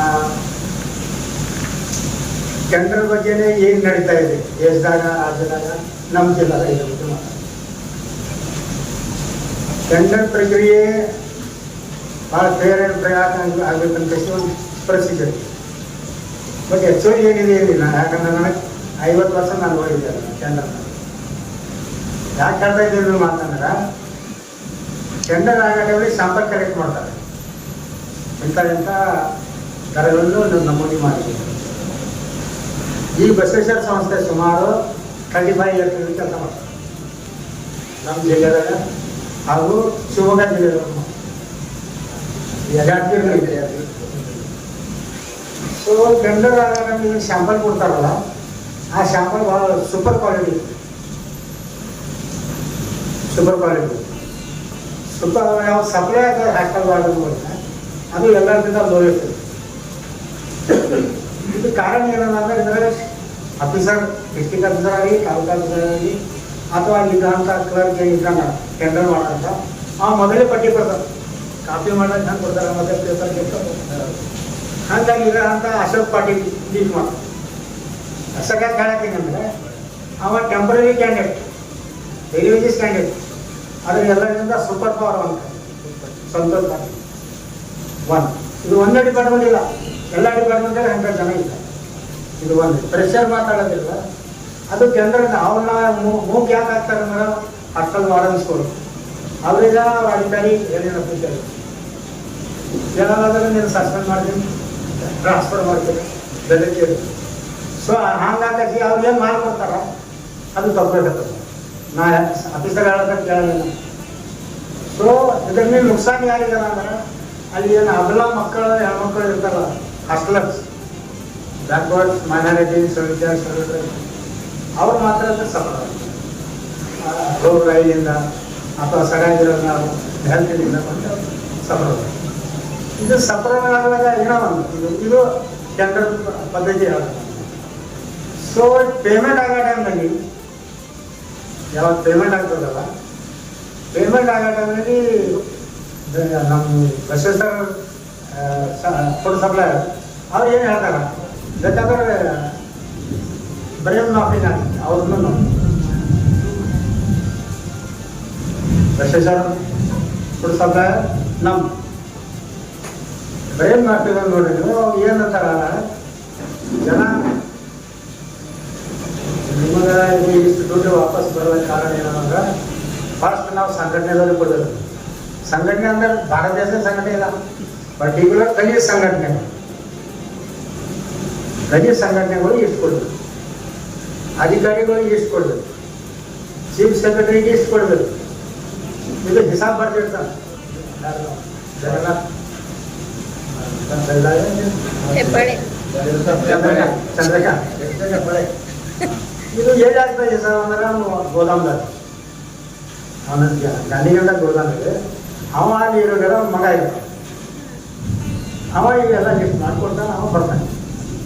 ಜನರ ಬಗ್ಗೆನೇ ಏನು ನಡೀತಾ ಇದೆ? ದೇಶದಾಗ, ರಾಜ್ಯದಾಗ ನಮ್ಮ ಜಿಲ್ಲಾದಾಗ ಮಾತಾಡ್ತೀನಿ. ಟೆಂಡರ್ ಪ್ರಕ್ರಿಯೆ ಭಾಳ ಫೇರ್ ಆ್ಯಂಡ್ ಪ್ರಯಾಸ ಆಗ್ಬೇಕಂತ ಒಂದು ಬಟ್ ಆ್ಯಕ್ಚುಲಿ ಏನಿದೆ ಏನಿಲ್ಲ. ಯಾಕಂದ್ರೆ ನನಗೆ ಐವತ್ತು ವರ್ಷ ನಾನು ಓದಿದ್ದೆ ಟೆಂಡರ್ ಯಾಕೆ ಹೇಳ್ತಾ ಇದ್ದೀನಿ ಮಾತಂದ್ರೆ ಟೆಂಡರ್ ಆಗಲಿ ಸಂಪರ್ಕ ಕಲೆಕ್ಟ್ ಮಾಡ್ತಾರೆ. ಇಂಥ ಇಂಥ ದರಗಳನ್ನು ನಾವು ನಮೂದಿ ಮಾಡಿದ್ದೀವಿ. ಈ ಬಸವೇಶ್ವರ ಸಂಸ್ಥೆ ಸುಮಾರು ಥರ್ಟಿ ಫೈವ್ ಇಯರ್ಸ್ ಕೆಲಸ ಮಾಡ್ತಾರೆ ನಮ್ಮ ಜಿಲ್ಲೆದಾಗ ಹಾಗೂ ಶಿವಮೊಗ್ಗ ಜಿಲ್ಲೆದಾಗ ಯಜಾತಿಗಳು ಇದೆ ಸೊ ಟೆಂಡರ್ ಆದಾಗ ನಮಗೆ ಶಾಂಪಲ್ ಕೊಡ್ತಾರಲ್ಲ, ಆ ಶಾಂಪಲ್ ಭಾಳ super quality super quality super ಯಾವ ಸಪ್ಲೈ ಹಾಸ್ಟೆಲ್ ಅಂತ ಅದು ಎಲ್ಲರಿಂದ ಇರ್ತದೆ ಇದು ಕಾರಣ ಏನಂದ್ರೆ ಇದರಲ್ಲಿ ಆಫೀಸರ್ ಡಿಸ್ಟಿಕ್ ಆಫೀಸರ್ ಆಗಲಿ ತಾಲೂಕು ಆಫೀಸರ್ ಆಗಲಿ, ಅಥವಾ ಇದ್ದಂಥ ಕ್ಲರ್ಕ್ ಏನಿದ್ದಂಗ ಟೆಂಡರ್ ಮಾಡೋಂಥ ಆ ಮೊದಲೇ ಪಟ್ಟಿ ಕೊಡ್ತಾರೆ. ಕಾಪಿ ಮಾಡೋದು ಹೆಂಗೆ ಕೊಡ್ತಾರೆ ಮತ್ತೆ ಪೇಪರ್ ಹಾಗಾಗಿ ಇರೋಂಥ ಅಶೋಕ್ ಪಾಟೀಲ್ ಡೀಟ್ ಮಾಡ್ತಾರೆ ಅಶೋಕ ಹೇಳತ್ತೀನಿ ಅಂದರೆ ಅವ ಟೆಂಪ್ರರಿ ಕ್ಯಾಂಡಿಡೇಟ್ ರಿಲಿಜಿಯಸ್ ಕ್ಯಾಂಡಿಡೇಟ್ ಅದ್ರ ಎಲ್ಲರಿಂದ ಸೂಪರ್ ಪವರ್ ಅಂತ ಸಂತೋಷ್. ಪಾಟೀಲ್ ಒನ್ ಇದು ಒಂದೇ ಡಿಪಾರ್ಟ್ಮೆಂಟ್ ಇಲ್ಲ. ಎಲ್ಲ ಡಿಪಾರ್ಟ್ಮೆಂಟಲ್ಲಿ ಹಂಡ್ರೆಡ್ ಜನ ಇದ್ದಾರೆ. ಇದು ಒಂದು. ಪ್ರೆಷರ್ ಮಾತಾಡೋದಿಲ್ಲ. ಅದು ಜನರನ್ನ ಅವ್ರನ್ನ ಮೂಗ್ ಯಾಕೆ ಹಾಕ್ತಾರೆ ಅಂದ್ರೆ ಅಷ್ಟಲ್ಲಿ ವಾರ್ಡನ್ಸ್ಗಳು ಅವರಿಗೆ ಅವ್ರ ಅಧಿಕಾರಿ ಏನೇನು ಅಫಿಷಿಯಲ್ ಏನಾದ್ರೆ ನೀನು ಸಸ್ಪೆಂಡ್ ಮಾಡ್ತೀನಿ ಟ್ರಾನ್ಸ್ಫರ್ ಮಾಡ್ತೀನಿ ಬೆಳಗ್ಗೆ ಸೊ ಹಂಗಾಗಿ ಅವ್ರು ಏನು ಮಾಡ್ಕೊಡ್ತಾರ ಅದು ತಪ್ಪಿರ್ತದೆ ನಾ ಅಫೀಸರ್ ಹೇಳೋದಕ್ಕೆ ಕೇಳಲಿಲ್ಲ. ಸೊ ಇದರಲ್ಲಿ ನುಕ್ಸಾನ್ ಯಾರಿಗಾರ ಅಂದ್ರೆ, ಅಲ್ಲಿ ಏನು ಅಗಲ ಮಕ್ಕಳು, ಹೆಣ್ಮಕ್ಳು ಇರ್ತಾರಲ್ಲ ಬ್ಯಾಕ್ವರ್ಡ್ಸ್ ಮೈನಾರಿಟಿ ಸೊಲ್ಜರ್ಸ್ ಅವ್ರು ಮಾತ್ರ ಸಫಲ ರೋಡ್ ರೈಲಿಂದ ಅಥವಾ ಸರಿಯಾಗಿರೋದ ಹೆಲ್ತಿನಿಂದ ಬಂದು ಸಫಲ ಇದು ಸಫಲವಾಗುವಾಗ ಏನೋ ಒಂದು, ಇದು ಟೆಂಡರ್ ಪದ್ಧತಿ ಆಗುತ್ತೆ ಸೊ ಪೇಮೆಂಟ್ ಆಗೋ ಟೈಮ್ನಲ್ಲಿ ಯಾವಾಗ ಪೇಮೆಂಟ್ ಆಗ್ತದಲ್ಲ ಪೇಮೆಂಟ್ ಆಗೋ ಟೈಮ್ನಲ್ಲಿ ನಮ್ಮ ಬಸವೇಶ್ವರ ಫುಡ್ ಸಪ್ಲೈ ಅವ್ರು ಏನು ಹೇಳ್ತಾರೆ? ಬೇಕಾದ್ರೆ ಬರೀ ಮಾಫಿನ ಅವ್ರನ್ನು ಸರ್ ಫುಡ್ ಸಪ್ಲೈಯರ್ ನಮ್ಮ ಬರೀ ಮಾಫಿನ ನೋಡ್ರಿ ನೀವು ಏನಂತಾರ ಜನ ನಿಮಗೆ ಇಷ್ಟು ದುಡ್ಡು ವಾಪಸ್ ಬರುವ ಕಾರಣ ಏನಂದ್ರೆ ಫಸ್ಟ್ ನಾವು ಸಂಘಟನೆದಲ್ಲಿ ಕೊಡೋದು. ಸಂಘಟನೆ ಅಂದ್ರೆ ಭಾರತ ದೇಶದ ಸಂಘಟನೆ ಇಲ್ಲ ಪರ್ಟಿಕ್ಯುಲರ್ ದಲಿತ ಸಂಘಟನೆ ದಲಿತ ಸಂಘಟನೆಗಳು ಎಷ್ಟು ಕೊಡಬೇಕು ಅಧಿಕಾರಿಗಳಿಗೆ ಎಷ್ಟು ಕೊಡಬೇಕು ಚೀಫ್ ಸೆಕ್ರೆಟರಿಗೆ ಎಷ್ಟು ಕೊಡಬೇಕು ಇದು ಹಿಸಾಬ್ ಬರ್ತಿರ್ತಾನೆ ಯಾರು? ಜಗನ್ನಾಥ್ ಹೆಬ್ಬಾಳೆ ಚಂದ್ರಕಾಂತ್ ಚಂದ್ರಕಾಂತ್ ಇದು ಏನಾಗ್ತದೆ ಹಿಸಾಬ್ ಅಂದ್ರೆ ಅವನು ಗೋದಾಮ್ದಾರ ಅವನ ಗಾಂಧಿಗಂಡ ಗೋದಾಮ್ ಇದೆ ಅವ ಅಲ್ಲಿ ಇರೋದ್ರ ಮಗ ಇರ್ತಾನೆ ಅವ ಈಗೆಲ್ಲ ಲಿಫ್ಟ್ ಮಾಡ್ಕೊಡ್ತಾನೆ ಅವ ಬರ್ತಾನೆ.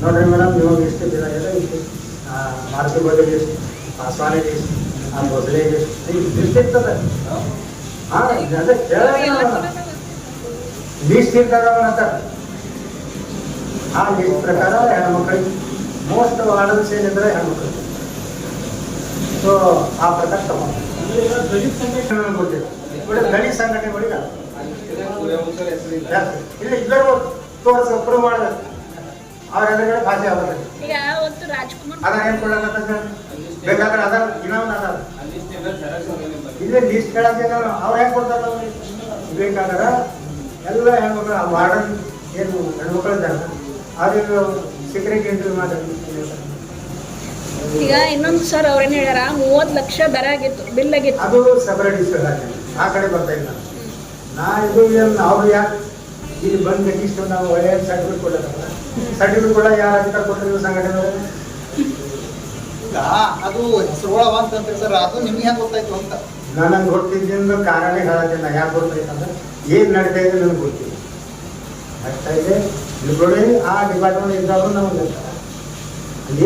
ನೋಡ್ರಿ ಮೇಡಮ್ ಇವಾಗ ಎಷ್ಟು ಇದಾಗಿದೆ ಇಷ್ಟು ಮಾರುತಿ ಬದಲಿಗೆ ಎಷ್ಟು? ಪಾಸ್ವಾನಿಗೆ ಎಷ್ಟು? ಆ ಬದಲಿಗೆ ಎಷ್ಟು? ಲಿಸ್ಟ್ ಇರ್ತದೆ. ಹಾಂ ಇದೆಲ್ಲ ಕೇಳೋಣ ಲಿಸ್ಟ್ ಅಂತಾರೆ ಆ ಲಿಸ್ಟ್ ಪ್ರಕಾರ ಹೆಣ್ಮಕ್ಳಿಗೆ ಮೋಸ್ಟ್ ಆರ್ಡರ್ಸ್ ಏನಿದ್ರೆ ಹೆಣ್ಮಕ್ಳು. ಸೊ ಆ ಪ್ರಕಾರ ತಗೊಂಡು ಗೊತ್ತಿಲ್ಲ ದಲಿತ ಸಂಘಟನೆಗಳಿಗೆ ಇಲ್ಲ ಇಲ್ಲರೂ ತೋರಿಸ್ ಪ್ರೂವ್ ಮಾಡಬೇಕು ಅವ್ರ ಎದುರುಗಡೆ ಭಾಷೆ ಈಗ ಅವತ್ತು ರಾಜ್ಕುಮಾರ್ ಅದ ಏನು ಕೊಡಕತ್ತ ಬೇಕಾದ್ರೆ ಅದ ಇನ್ನೊಂದು ಅದ ಇಲ್ಲೇ ಲೀಸ್ಟ್ ಕೇಳಕ್ಕೆ ಅವ್ರು ಹೆಂಗ್ ಕೊಡ್ತಾರ ಅವ್ರಿಗೆ ಬೇಕಾದ್ರೆ ಎಲ್ಲ ಹೆಣ್ಮಕ್ಳು ಆ ವಾರ್ಡನ್ ಏನು ಹೆಣ್ಮಕ್ಳು ಇದ್ದಾರೆ ಅದು ಸೀಕ್ರೆಟ್ ಎಂಟ್ರಿ ಮಾಡಿ ಈಗ ಇನ್ನೊಂದು ಸರ್ ಅವ್ರೇನು ಹೇಳ್ಯಾರ ಮೂವತ್ತು ಲಕ್ಷ ದರ ಆಗಿತ್ತು ಬಿಲ್ ಆಗಿತ್ತು. ಅದು ಸೆಪರೇಟ್ ಹಾಕಿ ಆ ಕಡೆ ಬರ್ತಾ ಇಲ್ಲ. ನಾ ಇದು ಏನು ಅವ್ರು ಯಾಕೆ ಇಲ್ಲಿ ಬಂದ ಇಷ್ಟು ನಾವು ಒಳ್ಳೆಯ ಸರ್ಟಿಫಿಕೇಟ್ ಕೊಡಲ್ಲ ಸರ್ಟಿಫಿಕೇಟ್ ಕೂಡ ಯಾರು ಅಧಿಕಾರ ಕೊಟ್ಟಿದ್ರು ಸಂಘಟನೆ ಈಗ ಅದು ಹೆಸರುಗಳವ ಅಂತ ಸರ್ ಅದು ನಿಮ್ಗೆ ಹೆಂಗ್ ಗೊತ್ತಾಯ್ತು ಅಂತ? ನನಗೆ ಗೊತ್ತಿದ್ದಿಂದ ಕಾರಣ ಹೇಳೋದಿಲ್ಲ ಯಾಕೆ ಗೊತ್ತಾಯ್ತಂದ್ರೆ ಏನು ನಡೀತಾ ಇದೆ ನನಗೆ ಗೊತ್ತಿಲ್ಲ. ನಡೀತಾ ಇದೆ ಆ ಡಿಪಾರ್ಟ್ಮೆಂಟ್ ಇದ್ದವರು ನಮಗೆ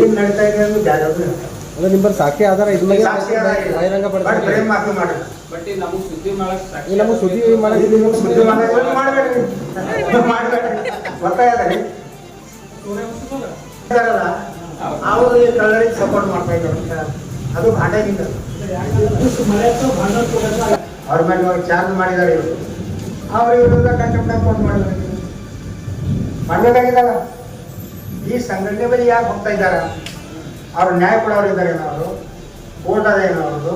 ಏನು ನಡೀತಾ ಇದೆ ಯಾರ್ಯಾರು ಹೇಳ್ತಾರೆ. ಅಂದ್ರೆ ನಿಮ್ಮಲ್ಲಿ ಸಾಕ್ಷಿ ಆಧಾರ ಇದ್ಮೇಲೆ ಸಾಕ್ಷಿ ಆಧಾರ ಇಲ್ಲ. ಬಹಿರಂಗ ಬಟ್ ಪಡಿಸ್ತಾರೆ ಪ್ರೇಮ್ ಬಟ್ ನಮಗೆ ಸುದ್ದಿ ಮಾಡಕ್ ಈ ನಮಗೆ ಸುದ್ದಿ ಮಾಡಕ್ಕೆ ಇದು ನಿಮ್ಗೆ ಸುದ್ದಿ ಮಾಡಕ್ಕೆ ಮಾಡಬೇಡ್ರಿ ಮಾಡಬೇಡ್ರಿ ಗೊತ್ತಾಗದ್ರಿ ಇದಾರಲ್ಲ, ಅವರು ಈ ಕಳ್ಳರಿಗೆ ಸಪೋರ್ಟ್ ಮಾಡ್ತಾ ಇದ್ದಾರೆ ಅಂತ ಅದು ಅವ್ರ ಮೇಲೆ ಚಾರ್ಜ್ ಮಾಡಿದ್ದಾರೆ ಇವರು. ಅವ್ರ ವಿರುದ್ಧ ಕಂಟೆಂಪ್ಟ್ ಅಕೌಂಟ್ ಮಾಡಿದ್ದಾರೆ. ಈ ಸಂಘಟನೆ ಬಳಿ ಯಾಕೆ ಹೋಗ್ತಾ ಇದ್ದಾರೆ? ಅವ್ರು ನ್ಯಾಯ ಕೊಡೋರು ಇದ್ದಾರೆ ಅವರು ಕೋರ್ಟ್ ಅದ ಏನೋ ಅವ್ರದ್ದು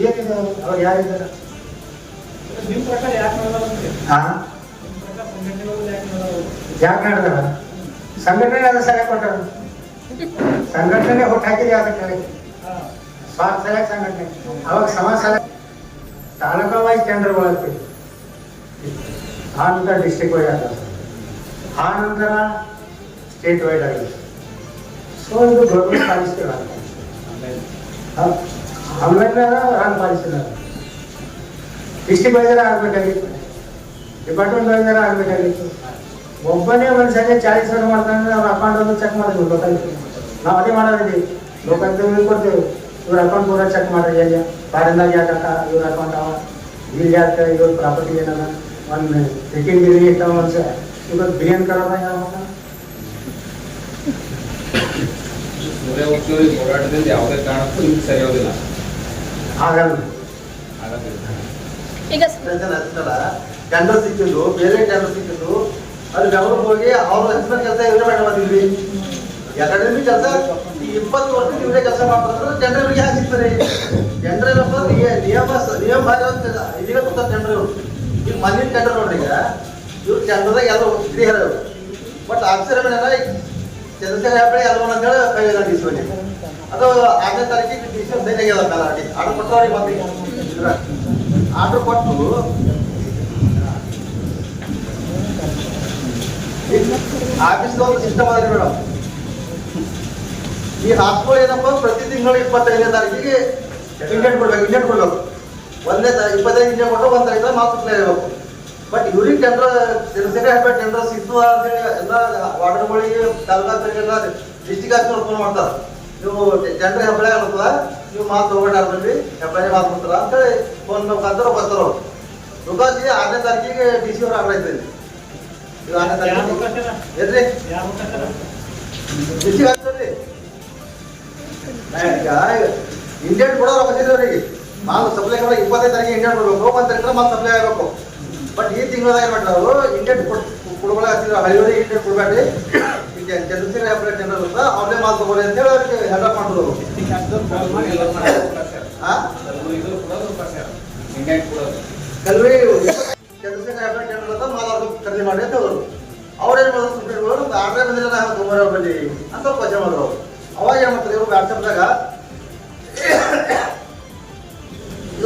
ಏನಿದೆ ಅವ್ರು? ಯಾರಿದ್ದಾರೆ? ನಿಮ್ಮ ಪ್ರಕಾರ ಯಾಕೆ ಹಾ ಯಾಕೆ ನಡೆದಾರ ಸಂಘಟನೆ ಅದ ಸರಿಯಾಗಿ ಕೊಟ್ಟಾರ. ಸಂಘಟನೆ ಹೊಟ್ಟು ಹಾಕಿದೆ ಅದಕ್ಕೆ ಹೇಳಿ ಸ್ವಾರ್ಥ ಸರಿಯಾಗಿ ಸಂಘಟನೆ. ಅವಾಗ ಸಮಾಜ ತಾಲೂಕವಾಗಿ ತಾಲೂಕಾ ವೈಸ್ ಟೆಂಡರ್ ಬಳಸ್ತೀವಿ ಆ ನಂತರ ಡಿಸ್ಟ್ರಿಕ್ಟ್ ವೈಡ್ ಆಗ್ತದೆ ಆ ನಂತರ ಸ್ಟೇಟ್ ವೈಡ್ ಆಗಿದೆ ಸೊ ಇದು government policy online wrong policy district wise ಆಗಬೇಕಾಗಿತ್ತು ಡಿಪಾರ್ಟ್ಮೆಂಟ್ ವೈಸರ್ ಆಗಬೇಕಾಗಿತ್ತು ಒಬ್ಬನೇ ಮನುಷ್ಯನೇ ಚಾಳಿಸ್ ಸಾವಿರ ಮಾಡ್ತಾನೆ ಅವ್ರ ಅಕೌಂಟ್ ಒಂದು ಚೆಕ್ ಮಾಡಿದ್ವಿ ಗೊತ್ತಾಗಿತ್ತು ನಾವು ಅದೇ ಮಾಡೋದಿದ್ದೀವಿ ಲೋಕಾಯುಕ್ತ ಕೊಡ್ತೇವೆ ಇವ್ರ ಅಕೌಂಟ್ ಪೂರ ಚೆಕ್ ಮಾಡ್ರಿ ಹೇಗೆ ಫಾರಿನ್ದಾಗ ಯಾಕಂತ ಇವ್ರ ಅಕೌಂಟ್ ಅವ ಇಲ್ಲಿ ಯಾಕೆ ಇವ್ರ ಪ್ರಾಪರ್ಟಿ ಏನದ ಒಂದು ಸೆಕೆಂಡ್ ಗಿರಿ ಇರ್ತಾವ ಮನುಷ್ಯ ಇವತ್ತು ಬಿರಿಯಾನಿ ಕರೋದ ಯಾವ ಸೂರ್ಯ ಹುಟ್ಟೂರಿ ಹೋರಾಟದಿಂದ ಯಾವುದೇ ಕಾರಣಕ್ಕೂ ನಿಮ್ಗೆ ಸರಿಯೋದಿಲ್ಲ ಆಗಲ್ಲ ಈಗ ಈಗ ಟೆಂಡರ್ ಸಿಕ್ಕಿದ್ದು ಬೇರೆ ಟೆಂಡರ್ ಸಿಕ್ಕಿದ್ದು ಅದು ಬೆಂಗಳೂರಿಗೆ ಹೋಗಿ ಅವ್ರ ಹೆಸರಿನ ಕೆಲಸ ಇವರೇ ಮಾಡಿ ಬಂದಿದ್ವಿ. ಅಕಾಡೆಮಿ ಕೆಲಸ ಈ ಇಪ್ಪತ್ತು ವರ್ಷ ಇವರೇ ಕೆಲಸ ಮಾಡ್ತಾರೆ ಟೆಂಡರ್ ಏನಪ್ಪ ನಿಯ- ನಿಯಮ ನಿಯಮ ಬಾರಿ ಅಂತ ಇದೀಗ ಗೊತ್ತ ಜನರು ಈಗ ಮನೆ ಟೆಂಡರ್ ನೋಡ್ರಿ ಈಗ. ಇವ್ರು ಟೆಂಡರ್ದಾಗ ಎಲ್ಲ ಹಿರಿಯರ ಬಟ್ ಅಕ್ಷರ ಚಂದ್ರಶೇಖರ ಹೆಬ್ಬಳ್ಳಿ ಅಂತೇಳಿ ಕೈಯಲ್ಲಿ ಅದು ಆರನೇ ತಾರೀಕಿಗೆ ಡಿಸಿಷನ್ ಸೈನ್ ಆಗ್ಯದ ಆರ್ಡರ್ ಕೊಟ್ಟರು ಅವ್ರಿಗೆ ಬಂದು ಆರ್ಡರ್ ಕೊಟ್ಟು ಆಫೀಸ್ ಒಂದು ಸಿಸ್ಟಮ್ ಅದ ಮೇಡಮ್ ಈ ಹಾಸ್ಪಿಟಲ್ ಏನಪ್ಪ, ಪ್ರತಿ ತಿಂಗಳು ಇಪ್ಪತ್ತೈದನೇ ತಾರೀಕಿಗೆ ಇಂಡಿಯನ್ ಕೊಡ್ಬೇಕು ಇಂಡಿಯನ್ ಕೊಡ್ಬೇಕು. ಒಂದೇ ತಾರೀಕು ಇಪ್ಪತ್ತೈದು ಇಂಡಿಯನ್ ಕೊಟ್ಟರೆ ಒಂದ್ ತಾರೀಕು ಮಾತ್ರ ಆಗಬೇಕು ಬಟ್ ಇವ್ರಿಗೆ ಟೆಂಡರ್ ಚಂದ್ರಶೇಖರ ಹಬ್ಬ ಟೆಂಡರ್ ಸಿದ್ದು ಅಂತೇಳಿ ಎಲ್ಲ ವಾರ್ಡರ್ಗಳಿಗೆ ಎಲ್ಲ ಡಿಸ್ಟಿಕ್ ಆಫೀಸ್ ಫೋನ್ ಮಾಡ್ತಾರೆ. ನೀವು ಜನರ ಹೆಬ್ಬಳೆ ಆಗ್ತದ ನೀವು ಮಾತು ತಗೊಂಡು ಬಂದ್ರಿ ಹೆಬ್ಬಳೆ ಮಾತು ಬರ್ತಾರ ಅಂತೇಳಿ ಫೋನ್ ಮುಖಾಂತರ ಬರ್ತಾರ ಅವ್ರು. ರುಗಾಜಿ ಆರನೇ ತಾರೀಕಿಗೆ ಡಿ ಸಿ ಅವ್ರು ಆರ್ಡರ್ ಐತೆ ಇದು ಆರನೇ ಎದ್ರಿ. ಡಿಸ್ಟಿಕ್ ಈಗ ಇಂಡಿಯನ್ ಕೊಡೋರು ಅವಶ್ಯಕತೆ ಅವರಿಗೆ. ಮಾಲ್ ಸಪ್ಲೈ ಕೊಡೋ ಇಪ್ಪತ್ತೈದು ತಾರೀಕಿಗೆ ಇಂಡಿಯನ್ ಕೊಡ್ಬೇಕು. ಒಂದು ತಾರೀಕು ಮಾಲ್ ಸಪ್ಲೈ ಆಗಬೇಕು. ಬಟ್ ಈ ತಿಂಗಳದಾಗ ಏನು ಮಾಡ್ತಾರೆ ಅವರು ಇಂಡಿಯನ್ ಕೊಡ್ಬೇಕು ಹಳ್ಳಿ ಇಂಡಿಯನ್ ಕೊಡಬೇಡ್ರಿ ಈಗ ಅಂತ ಅವ್ರನ್ನೇ ಮಾಲ್ ಅಂತ ಹೇಳಿ ಅವ್ರಿಗೆ ಹೆಲ್ಪ್ ಕೊಡೋದು ಕಲ್ವಿ ಅಂತ ಖರೀದಿ ಮಾಡಿ ಅಂತ ಅವರು ಅವ್ರೇನು ಮಾಡೋದು ಆರ್ಡರ್ ಬಂದಿಲ್ಲ ನಾವು ಬನ್ನಿ ಅಂತ ಕ್ವಶನ್ ಮಾಡಿದ್ರು ಅವಾಗ ಏನು ಮಾಡ್ತಾರೆ ಇವರು ವಾಟ್ಸಪ್ದಾಗ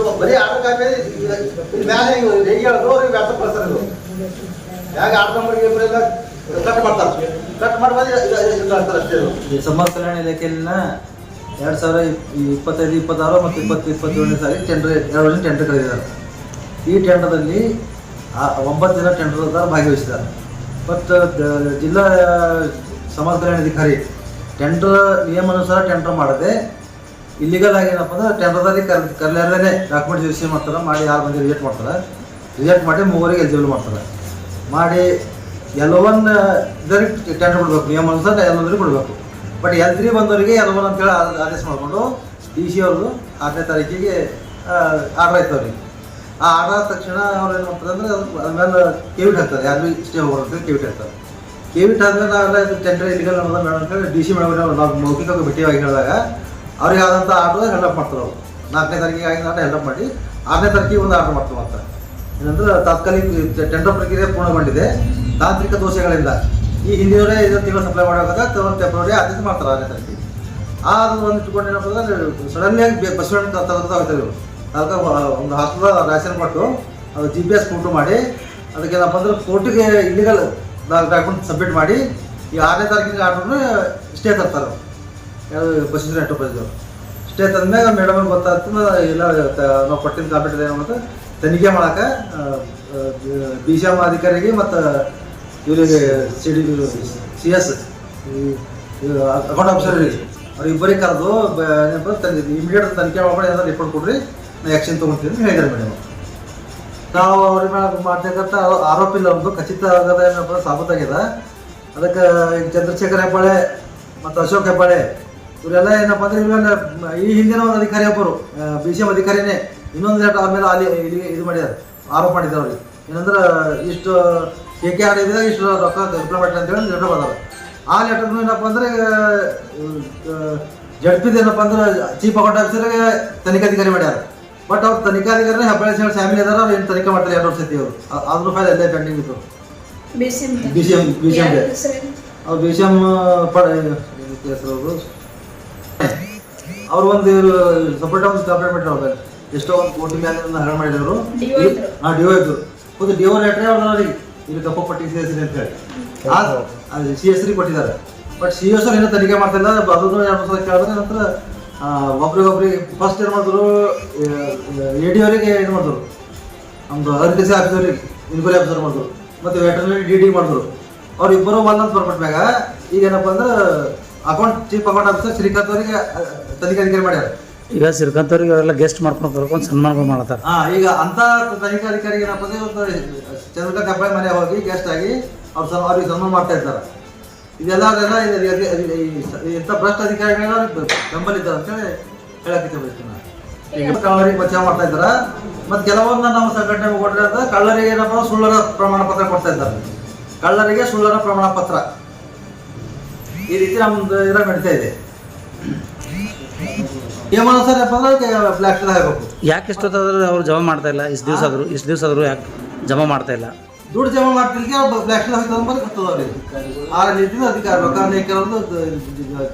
ಇದು ಬರೀ ಇದು ಮ್ಯಾಲೆ ಹಿಂಗೆ ಹೇಳೋದು? ಕಳ್ಸ್ತಾರೆ ಇದು. ಹೇಗೆ ಆರ್ಡರ್ ನಂಬರ್ಗೆ ಇವರೆಲ್ಲ ಕಟ್ ಮಾಡ್ತಾರೆ? ಕಟ್ ಮಾಡಿ ಬಂದು ಇದು- ಇದು- ಇದು ಕಳ್ಸ್ತಾರೆ ಅಷ್ಟೇ ಇದು. ಸಮಾಜ ಕಲ್ಯಾಣ ಇಲಾಖೆಯಲ್ಲಿನ ಎರಡು ಸಾವಿರ ಇಪ್- ಇಪ್ಪತ್ತೈದು, ಇಪ್ಪತ್ತಾರು ಮತ್ತು ಇಪ್ಪತ್ತು, ಇಪ್ಪತ್ತೇಳನೇ ಸಾರಿ ಟೆಂಡರ್ ಎರಡು ವರ್ಷ ಟೆಂಡರ್ ಕರೆದಿದ್ದಾರೆ. ಈ ಟೆಂಡರ್ದಲ್ಲಿ ಒಂಬತ್ತು ಜನ ಟೆಂಡರ್ದಾರ ಭಾಗವಹಿಸಿದ್ದಾರೆ. ಮತ್ತು ಜಿಲ್ಲಾ, ಸಮಾಜ ಕಲ್ಯಾಣ ಅಧಿಕಾರಿ ಟೆಂಡರ್ ನಿಯಮಾನುಸಾರ ಟೆಂಡರ್ ಮಾಡದೆ ಇಲ್ಲಿಗಲ್ ಆಗೇನಪ್ಪ ಅಂದ್ರೆ ಟೆಂಡರ್ದಲ್ಲಿ ಕರ್ ಕರ್ಲಾರ್ದೇ ಡಾಕ್ಯುಮೆಂಟ್ ರಿಸೀವ್ ಮಾಡ್ತಾರೆ, ಮಾಡಿ ಯಾರು ಬಂದು ರಿಜೆಕ್ಟ್ ಮಾಡ್ತಾರೆ. ರಿಜೆಕ್ಟ್ ಮಾಡಿ ಮೂವರಿಗೆ ಎಲಿಜಿಬಲ್ ಮಾಡ್ತಾರೆ. ಮಾಡಿ ಎಲ್ ಎಲ್ಲವನ್ನ ಇದರಿಗೆ ಟೆಂಡರ್ ಕೊಡಬೇಕು, ನಿಯಮ ಅನುಸಾರ ಎಲ್ ಎಲ್ಲೊಂದರಿಗೆ ಕೊಡಬೇಕು. ಬಟ್ ಎಲ್ ತ್ರೀ ಬಂದವರಿಗೆ ಒನ್ ಅಂತೇಳಿ ಆದೇಶ ಮಾಡಿಕೊಂಡು ಡಿ ಸಿ ಅವ್ರದ್ದು ಆರನೇ ತಾರೀಕಿಗೆ ಆರ್ಡರ್ ಆಯ್ತು ಆ ಆರ್ಡರ್ ಆದ ತಕ್ಷಣ ಅವ್ರು ಏನು ಮಾಡ್ತಾರೆ ಅಂದರೆ ಅದ್ಮೇಲೆ ಕೆವಿಟ್ ಹಾಕ್ತಾರೆ. ಯಾರು ಸ್ಟೇ ಹೋಗೋರು ಅಂತೇಳಿ ಕೆವಿಟ್ ಹಾಕ್ತಾರೆ. ಕೆವಿಟ್ ಆದ್ಮೇಲೆ ನಾವೆಲ್ಲ ಟೆಂಡರ್ ಇಲ್ಲಿಗಲ್ ಅನ್ನೋದು ಮೇಡಮ್ ಅಂತೇಳಿ ಡಿ ಸಿ ಮೇಡಮ್ ನಾವು ಮೌಖಿಕ ಭೇಟಿಯಾಗಿ ಹೇಳಿದಾಗ ಅವ್ರಿಗೆ ಆದಂಥ ಆರ್ಡರ್ ಹೆಲ್ಪ್ ಮಾಡ್ತಾರೆ ಅವರು. ನಾಲ್ಕನೇ ತಾರೀಕಿಗೆ ಆಗಿನ ಆಟ ಹೆಲ್ಪ್ ಮಾಡಿ, ಆರನೇ ತಾರೀಕಿಗೆ ಒಂದು ಆರ್ಡರ್ ಮಾಡ್ತಾರೆ ಅಂತ. ಏನಂದ್ರೆ ತಾತ್ಕಾಲಿಕ ಟೆಂಡರ್ ಪ್ರಕ್ರಿಯೆ ಪೂರ್ಣಗೊಂಡಿದೆ. ತಾಂತ್ರಿಕ ದೋಷಗಳಿಂದ ಈ ಹಿಂದಿನವರೇ ಇದನ್ನು ತಿಂಗಳು ಸಪ್ಲೈ ಮಾಡಬೇಕಾದ ಒಂದು ಫೆಬ್ರವರಿ ಆದೇಶ ಮಾಡ್ತಾರೆ ಆರನೇ ತಾರೀಕಿಗೆ. ಆ ಅದು ಒಂದು ಇಟ್ಕೊಂಡು ಏನಪ್ಪ ಅಂದ್ರೆ ಸಡನ್ಲಿಯಾಗಿ ಬಸವಣ್ಣ ತಗೊಂತ ಹೋಗ್ತಾರೆ ಇವರು ಅದಕ್ಕೆ ಒಂದು ಹಾಸ್ಟೆಲ್ ರಾಶನ್ ಕೊಟ್ಟು ಅದು ಜಿ ಪಿ ಎಸ್ ಫೋಟೋ ಮಾಡಿ, ಅದಕ್ಕೆ ಏನಪ್ಪ ಅಂದ್ರೆ ಕೋರ್ಟಿಗೆ ಇಲ್ಲಿಗಲ್ ಡಾಕ್ಯುಮೆಂಟ್ ಸಬ್ಮಿಟ್ ಮಾಡಿ, ಈ ಆರನೇ ತಾರೀಕಿನ ಆರ್ಡ್ರನ್ನ ಸ್ಟೇ ತರ್ತಾರೆ ಯಾವುದು ಬಸವೇಶ್ವರ ಬಸ್ಸಿದ್ರು ಸ್ಟೇ ತಂದ್ಮ್ಯಾಗ ಮೇಡಮ್ ಗೊತ್ತಾಯ್ತು ಇಲ್ಲ ತ- ನಾವು ಕೊಟ್ಟಿದ್ದ ಕಾಪಿಟ್ ಇದೆ ಅಂತ, ತನಿಖೆ ಮಾಡಕ್ಕೆ ಬಿ ಸಿ ಎಂ ಅಧಿಕಾರಿಗೆ ಮತ್ತು ಇವರಿಗೆ C D C S account ಆಫೀಸರಿಗೆ ಅವ್ರು ಇಬ್ಬರಿಗೆ ಕರೆದು ಇಮಿಡಿಯೇಟ್ ತನಿಖೆ ಮಾಡ್ಕೊಂಡು ಏನಾದ್ರು ರಿಪೋರ್ಟ್ ಕೊಡ್ರಿ, ನಾ ಆ್ಯಕ್ಷನ್ ತೊಗೊಳ್ತೀನಿ ಅಂತ ಮೇಡಮ್ ನಾವು ಅವ್ರ ಮೇಲೆ ಮಾಡ್ತಕ್ಕಂಥ ಆರೋಪ ಇಲ್ಲ ಒಂದು ಖಚಿತ ಆಗದ ಏನಪ್ಪ ಸಾಬೀತಾಗಿದೆ ಅದಕ್ಕೆ ಚಂದ್ರಶೇಖರ್ ಹೆಬ್ಬಾಳೆ ಮತ್ತು ಅಶೋಕ್ ಹೆಬ್ಬಾಳೆ ಇವರೆಲ್ಲ ಏನಪ್ಪ ಅಂದ್ರೆ ಇವೆಲ್ಲ ಈ ಹಿಂದಿನ ಒಂದು ಅಧಿಕಾರಿ ಒಬ್ಬರು ಬಿ ಸಿ ಎಂ ಅಧಿಕಾರಿನೇ ಇನ್ನೊಂದು ಆಮೇಲೆ ಅಲ್ಲಿ ಇಲ್ಲಿ ಇದು ಮಾಡಿದ್ದಾರೆ ಆರೋಪ ಮಾಡಿದ್ದಾರೆ ಅವ್ರಿಗೆ. ಏನಂದ್ರೆ ಇಷ್ಟು ಕೆ ಕೆ ಆರ್ ಇದೆ ಇಷ್ಟು ರೊಕ್ಕ ಅಂತ ಅಂತೇಳಿ ಲೆಟರ್ ಬಂದಾವೆ ಆ ಲೆಟರ್ನು ಏನಪ್ಪ ಅಂದ್ರೆ ಜಡ್ಪಿದ ಏನಪ್ಪ ಅಂದ್ರೆ ಚೀಫ್ ಅಕೌಂಟ್ ತನಿಖಾ ಅಧಿಕಾರಿ ಮಾಡ್ಯಾರ. ಬಟ್ ಅವ್ರು ತನಿಖಾಧಿಕಾರಿ ಹೆಬ್ಬಳ್ಳಿ ಸೇರಿ ಫ್ಯಾಮಿಲಿ ಅದಾರ ಅವ್ರು ಏನು ತನಿಖೆ ಮಾಡ್ತಾರೆ ಎರಡು ವರ್ಷ ಐತಿ ಅವರು ಅದ್ರ ಫೈಲ್ ಎಲ್ಲ ಪೆಂಡಿಂಗ್ ಇತ್ತು. B C M B C M ಅವ್ರು ಬಿ ಸಿ ಎಂ ಪಡ ಹೆಸರು ಅವರು ಒಂದು ಸಪೋರ್ಟ್ ಒಂದು ಕಂಪ್ಲೇಂಟ್ ಮಾಡಿದ್ರು ಅವ್ರ. ಎಷ್ಟೋ ಒಂದು ಕೋಟಿ ಮೇಲೆ ಹರಣ ಮಾಡಿದ್ರು ಹಾ ಡಿಒ ಇದ್ರು. ಒಂದು ಡಿಒ ಲೆಟ್ರೇ ಅವ್ರು ಅವ್ರಿಗೆ ಇಲ್ಲಿ ಕಪ್ಪ ಪಟ್ಟಿ ಸಿ ಎಸ್ ಅಂತ ಹೇಳಿ. ಅದು ಸಿ ಎಸ್ ಕೊಟ್ಟಿದ್ದಾರೆ. ಬಟ್ ಸಿ ಎಸ್ ಏನೋ ತನಿಖೆ ಮಾಡ್ತಿಲ್ಲ ಅದನ್ನು ಎರಡು ಸಾವಿರ ಕೇಳಿದ್ರೆ ನಂತರ ಆ, ಒಬ್ರಿಗೊಬ್ರಿಗೆ ಫಸ್ಟ್ ಏನು ಮಾಡಿದ್ರು ಎ ಡಿ ಅವರಿಗೆ ಏನು ಮಾಡಿದ್ರು? ನಮ್ದು ಸಿ ಆಫೀಸರಿಗೆ ಇನ್ಕ್ವೈರಿ ಆಫೀಸರ್ ಮಾಡಿದ್ರು. ಮತ್ತು ವೆಟರ್ನರಿ ಡಿ ಡಿ ಮಾಡಿದ್ರು. ಅವ್ರು ಇಬ್ಬರು ಬಂದಂತ ಬರ್ಬಿಟ್ಮ್ಯಾಗ ಈಗ ಏನಪ್ಪ ಅಂದ್ರೆ account chief account officer Srikanth ಅವರಿಗೆ ತನಿಖಾಧಿಕಾರಿ ಮಾಡ್ಯಾರ? ಈಗ ಶ್ರೀಕಾಂತ್ ಅವ್ರಿಗೆ ಅವರೆಲ್ಲ ಗೆಸ್ಟ್ ಮಾಡ್ಕೊಂಡು ಕರ್ಕೊಂಡು ಸನ್ಮಾನ ಮಾಡ್ತಾರೆ. ಹಾ ಈಗ ಅಂತ ತನಿಖಾಧಿಕಾರಿಗೆ ಏನಪ್ಪ ಅಂದ್ರೆ ಒಂದು ಚಂದ್ರಕಾಂತ್ ಮನೆ ಹೋಗಿ ಗೆಸ್ಟ್ ಆಗಿ ಅವ್ರು ಸನ್ ಅವ್ರಿಗೆ ಸನ್ಮಾನ ಮಾಡ್ತಾ ಇರ್ತಾರೆ. ಇದೆಲ್ಲ ಅದೆಲ್ಲ ಇಂಥ ಭ್ರಷ್ಟ ಅಧಿಕಾರಿಗಳನ್ನ ಬೆಂಬಲಿದ್ದಾರೆ ಅಂತೇಳಿ ಹೇಳಕ್ಕೆ ಬಯಸ್ತೀನಿ ನಾನು. ಈಗ ಕಳ್ಳರಿಗೆ ಬಚಾವ್ ಮಾಡ್ತಾ ಇದ್ದಾರೆ? ಮತ್ತೆ ಕೆಲವೊಂದು ನಾವು ಸಂಘಟನೆ ಕೊಟ್ಟರೆ ಅಂತ ಕಳ್ಳರಿಗೆ ಏನಪ್ಪ ಸುಳ್ಳರ ಪ್ರಮಾಣ ಪತ್ರ ಕೊಡ್ತಾ ಇದ್ದಾರೆ. ಕಳ್ಳರಿಗೆ ಸುಳ್ಳರ ಪ್ರಮಾಣ ಪತ್ರ. ಈ ರೀತಿ ನಮ್ದು ಇರೋ ನಡೀತಾ ಇದೆ. ಹಾಕಬೇಕು. ಯಾಕೆ ಇಷ್ಟೊತ್ತಾದ್ರೂ ಅವ್ರು ಜಮಾ ಮಾಡ್ತಾ ಇಲ್ಲ? ಇಷ್ಟು ದಿವಸ ಆದ್ರು ಇಷ್ಟು ದಿವಸ ಆದರೂ ಯಾಕೆ ಜಮಾ ಮಾಡ್ತಾ ಇಲ್ಲ? ದುಡ್ಡು ಜಮಾ ಮಾಡ್ತಿರ್ಕೆ ಬ್ಲಾಕ್ ಗೊತ್ತದ ಅವ್ರಿಗೆ. ಆ ರೀತಿಯಿಂದ ಅಧಿಕಾರ ರೊಕ್ಕ ಕೆಲವೊಂದು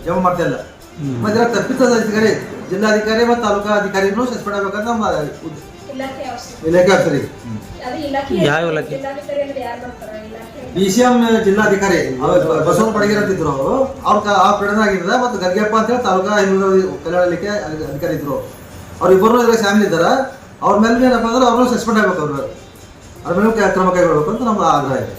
ಜಮಾ ಮಾಡ್ತಾ ಇಲ್ಲ. ಮತ್ತೆ ತಪ್ಪಿತದ ಅಧಿಕಾರಿ ಜಿಲ್ಲಾಧಿಕಾರಿ ಮತ್ತು ತಾಲೂಕಾ ಅಧಿಕಾರಿಗಳು ಸಸ್ಪೆಂಡ್ ಆಗ್ಬೇಕಂತ ನಮ್ಮ ಇಲಾಖೆ ಯಾವ ಇಲಾಖೆ? ಬಿ ಸಿ ಎಂ ಜಿಲ್ಲಾಧಿಕಾರಿ ಬಸವನ ಪಡಗಿರ ಅವರು. ಅವ್ರ ಆ ಪ್ರೇರಣೆ ಆಗಿದ್ರೆ ಮತ್ತು ಗರ್ಗೆಪ್ಪ ಅಂತೇಳಿ ತಾಲೂಕಾ ಹಿಂದೂ ಕಲ್ಯಾಣಿಕೆ ಅಧಿಕಾರಿ ಇದ್ರು. ಅವ್ರಿಬ್ಬರು ಇದ್ರೆ ಫ್ಯಾಮಿಲಿ ಇದ್ದಾರೆ. ಅವ್ರ ಮೇಲೆ ಏನಪ್ಪ ಅಂದ್ರೆ ಅವ್ರನ್ನೂ ಸಸ್ಪೆಂಡ್ ಆಗ್ಬೇಕು ಅವ್ರು. ಅವ್ರ ಮೇಲೆ ಕ್ರಮ ಕೈಗೊಳ್ಬೇಕು ಅಂತ ನಮ್ಗೆ ಆಗ್ರಹ ಇದೆ.